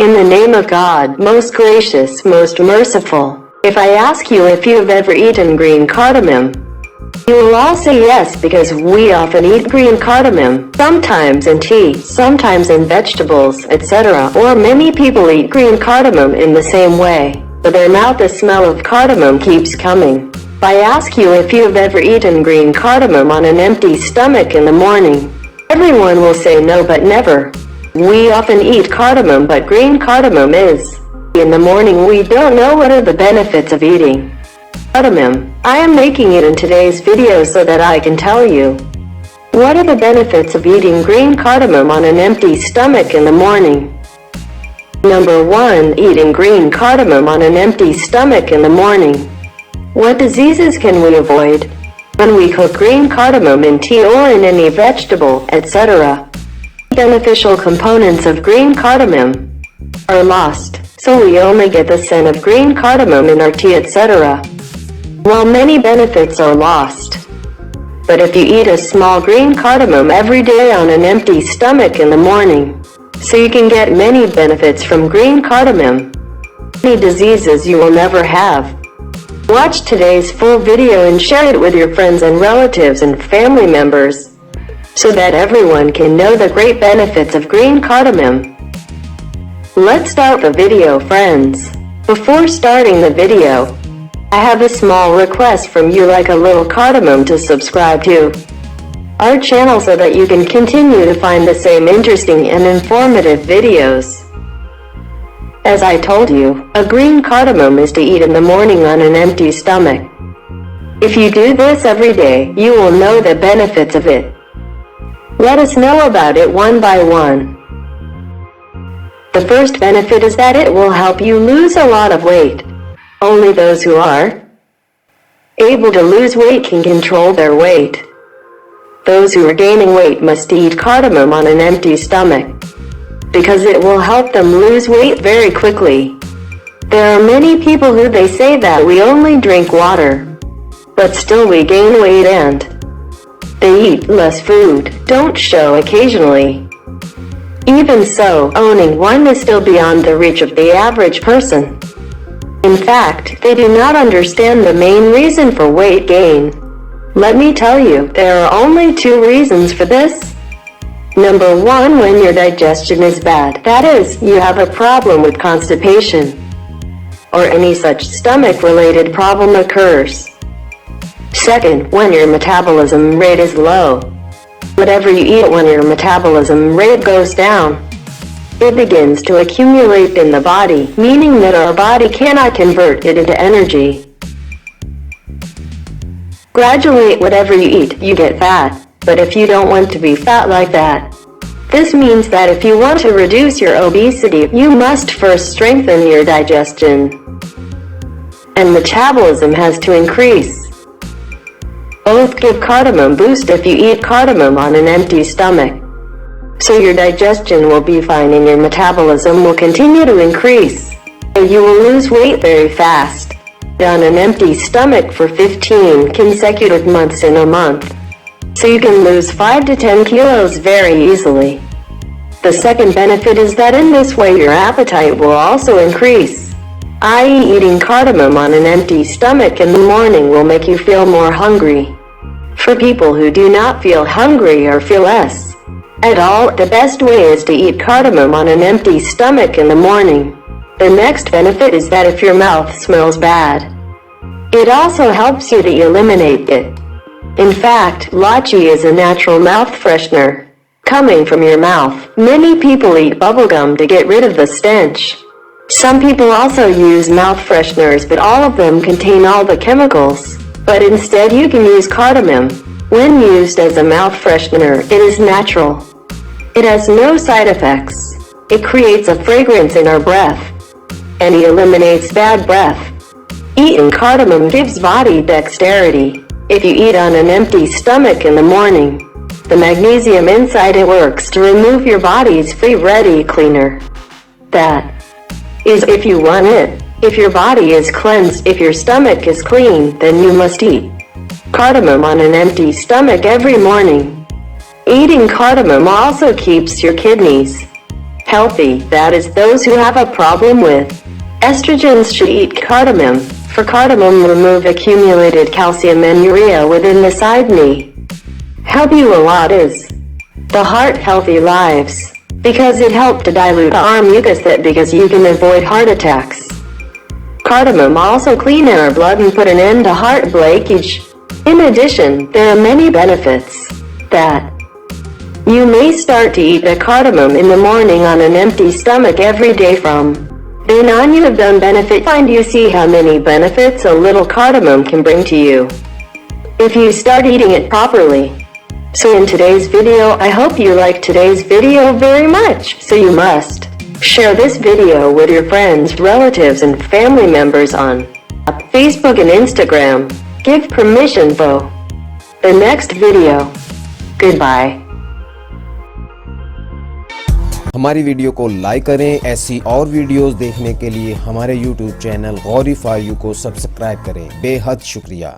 In the name of God, most gracious, most merciful, if I ask you if you have ever eaten green cardamom, you will all say yes because we often eat green cardamom, sometimes in tea, sometimes in vegetables, etc. Or many people eat green cardamom in the same way, but their mouth the smell of cardamom keeps coming. If I ask you if you have ever eaten green cardamom on an empty stomach in the morning, everyone will say no but never. We often eat cardamom but green cardamom is. In the morning we don't know what are the benefits of eating cardamom. I am making it in today's video so that I can tell you. What are the benefits of eating green cardamom on an empty stomach in the morning? Number 1. Eating green cardamom on an empty stomach in the morning. What diseases can we avoid? When we cook green cardamom in tea or in any vegetable, etc. Beneficial components of green cardamom are lost, so we only get the scent of green cardamom in our tea, etc. While many benefits are lost, but if you eat a small green cardamom every day on an empty stomach in the morning, so you can get many benefits from green cardamom, many diseases you will never have. Watch today's full video and share it with your friends and relatives and family members, so that everyone can know the great benefits of green cardamom. Let's start the video friends. Before starting the video, I have a small request from you like a little cardamom to subscribe to our channel so that you can continue to find the same interesting and informative videos. As I told you, a green cardamom is to eat in the morning on an empty stomach. If you do this every day, you will know the benefits of it. Let us know about it one by one. The first benefit is that it will help you lose a lot of weight. Only those who are able to lose weight can control their weight. Those who are gaining weight must eat cardamom on an empty stomach because it will help them lose weight very quickly. There are many people who they say that we only drink water, but still we gain weight and they eat less food, don't show occasionally. Even so, owning one is still beyond the reach of the average person. In fact, they do not understand the main reason for weight gain. Let me tell you, there are only two reasons for this. Number one, when your digestion is bad, that is, you have a problem with constipation, or any such stomach-related problem occurs. Second, when your metabolism rate is low. Whatever you eat when your metabolism rate goes down, it begins to accumulate in the body, meaning that our body cannot convert it into energy. Gradually, whatever you eat, you get fat. But if you don't want to be fat like that, this means that if you want to reduce your obesity, you must first strengthen your digestion. And metabolism has to increase. Both give cardamom boost if you eat cardamom on an empty stomach so your digestion will be fine and your metabolism will continue to increase. And You will lose weight very fast on an empty stomach for 15 consecutive months in a month. So you can lose 5 to 10 kilos very easily. The second benefit is that in this way your appetite will also increase. I.e. eating cardamom on an empty stomach in the morning will make you feel more hungry. For people who do not feel hungry or feel less, at all, the best way is to eat cardamom on an empty stomach in the morning. The next benefit is that if your mouth smells bad, it also helps you to eliminate it. In fact, lachi is a natural mouth freshener. Coming from your mouth, many people eat bubblegum to get rid of the stench. Some people also use mouth fresheners but all of them contain all the chemicals. But instead you can use cardamom. When used as a mouth freshener, it is natural. It has no side effects. It creates a fragrance in our breath. And it eliminates bad breath. Eating cardamom gives body dexterity. If you eat on an empty stomach in the morning, the magnesium inside it works to remove your body's free ready cleaner. That is if you want it. If your body is cleansed, if your stomach is clean, then you must eat cardamom on an empty stomach every morning. Eating cardamom also keeps your kidneys healthy, that is those who have a problem with estrogens should eat cardamom. For cardamom remove accumulated calcium and urea within the side knee. Help you a lot is the heart healthy lives because it helped to dilute the arm mucus that because you can avoid heart attacks. Cardamom also clean our blood and put an end to heart blockage. In addition, there are many benefits that you may start to eat the cardamom in the morning on an empty stomach every day from then on you have done benefit find you see how many benefits a little cardamom can bring to you if you start eating it properly. So in today's video, I hope you like today's video very much. So you must share this video with your friends, relatives, and family members on Facebook and Instagram. Give permission for the next video. Goodbye. हमारी video को like करें ऐसी और videos देखने के लिए हमारे YouTube channel Gauri for you को सब्सक्राइब करें बेहद शुक्रिया